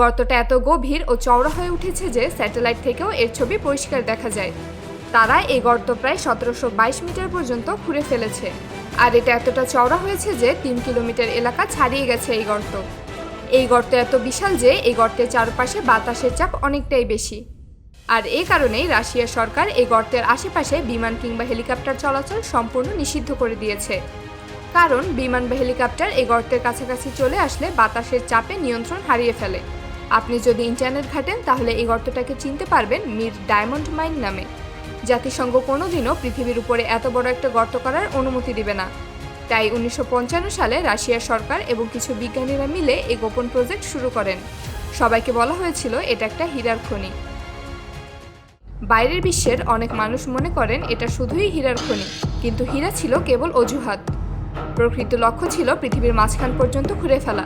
গর্তটা এত গভীর ও চওড়া হয়ে উঠেছে যে স্যাটেলাইট থেকেও এর ছবি পরিষ্কার দেখা যায়। তারা এই গর্ত প্রায় সতেরোশো বাইশ মিটার পর্যন্ত খুঁড়ে ফেলেছে। আর এটা এতটা চওড়া হয়েছে যে তিন কিলোমিটার এলাকা ছাড়িয়ে গেছে এই গর্ত। এই গর্ত এত বিশাল যে এই গর্তের চারপাশে বাতাসের চাপ অনেকটাই বেশি। আর এই কারণেই রাশিয়ার সরকার এই গর্তের আশেপাশে বিমান কিংবা হেলিকপ্টার চলাচল সম্পূর্ণ নিষিদ্ধ করে দিয়েছে। কারণ বিমান বা হেলিকপ্টার এই গর্তের কাছাকাছি চলে আসলে বাতাসের চাপে নিয়ন্ত্রণ হারিয়ে ফেলে। আপনি যদি ইন্টারনেট ঘাটেন, তাহলে এই গর্তটাকে চিনতে পারবেন মির ডায়মন্ড মাইন নামে। জাতিসংঘ কোনোদিনও পৃথিবীর উপরে এত বড় একটা গর্ত করার অনুমতি দিবে না। তাই উনিশশো পঞ্চান্ন সালে রাশিয়ার সরকার এবং কিছু বিজ্ঞানীরা মিলে এই গোপন প্রজেক্ট শুরু করেন। সবাইকে বলা হয়েছিল, এটা একটা হীরার খনি। বাইরের বিশ্বের অনেক মানুষ মনে করেন, এটা শুধুই হীরার খনি, কিন্তু হীরা ছিল কেবল অজুহাত। প্রকৃত লক্ষ্য ছিল পৃথিবীর মাঝখান পর্যন্ত ঘুরে ফেলা।